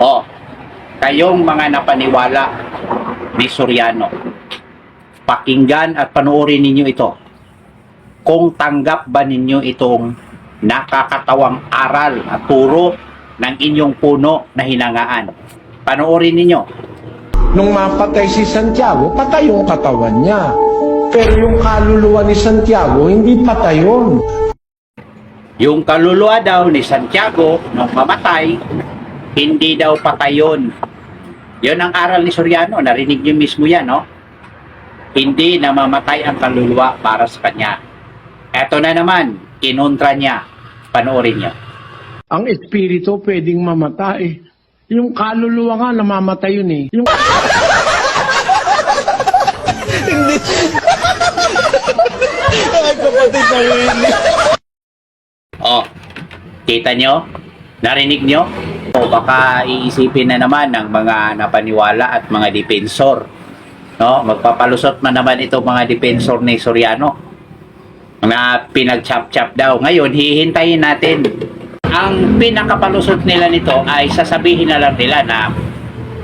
O, kayong mga napaniwala ni Soriano, pakinggan at panoorin ninyo ito. Kung tanggap ba ninyo itong nakakatawang aral at turo ng inyong puno na hinangaan. Panoorin ninyo. Nung mapatay si Santiago, patay yung katawan niya. Pero yung kaluluwa ni Santiago, hindi patay yun. Yung kaluluwa daw ni Santiago nung mamatay, hindi daw patay yun. Yun ang aral ni Soriano. Narinig niyo mismo yan, no? Hindi namamatay ang kaluluwa para sa kanya. Eto na naman, kinontra niya. Panoorin niyo. Ang espiritu pwedeng mamatay. Yung kaluluwa nga, namamatay yun eh. Yung Oh, kita nyo? Narinig nyo? O baka iisipin na naman ng mga napaniwala at mga depensor. No? Magpapalusot man naman ito mga depensor ni Soriano. Na pinag-chop-chop daw. Ngayon, hihintayin natin. Ang pinakapalusot nila nito ay sasabihin na lang nila na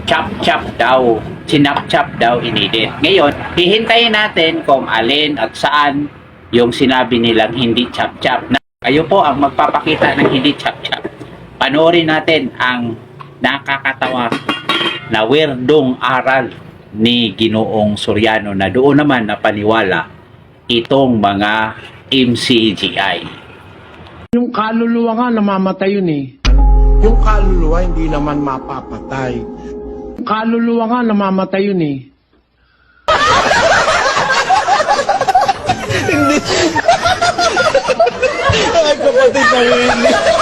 chop-chop daw, sinap-chop daw inedit. Ngayon, hihintayin natin kung alin at saan yung sinabi nilang hindi chop-chop. Kayo po ang magpapakita ng hindi chop-chop. Panoorin natin ang nakakatawa na weirdong aral ni Ginoong Soriano na doon naman napaniwala itong mga MCGI. yung kaluluwa nga, namamatay yun eh. Yung kaluluwa, hindi naman mapapatay. Yung kaluluwa nga, namamatay yun eh. Ay, kapatid na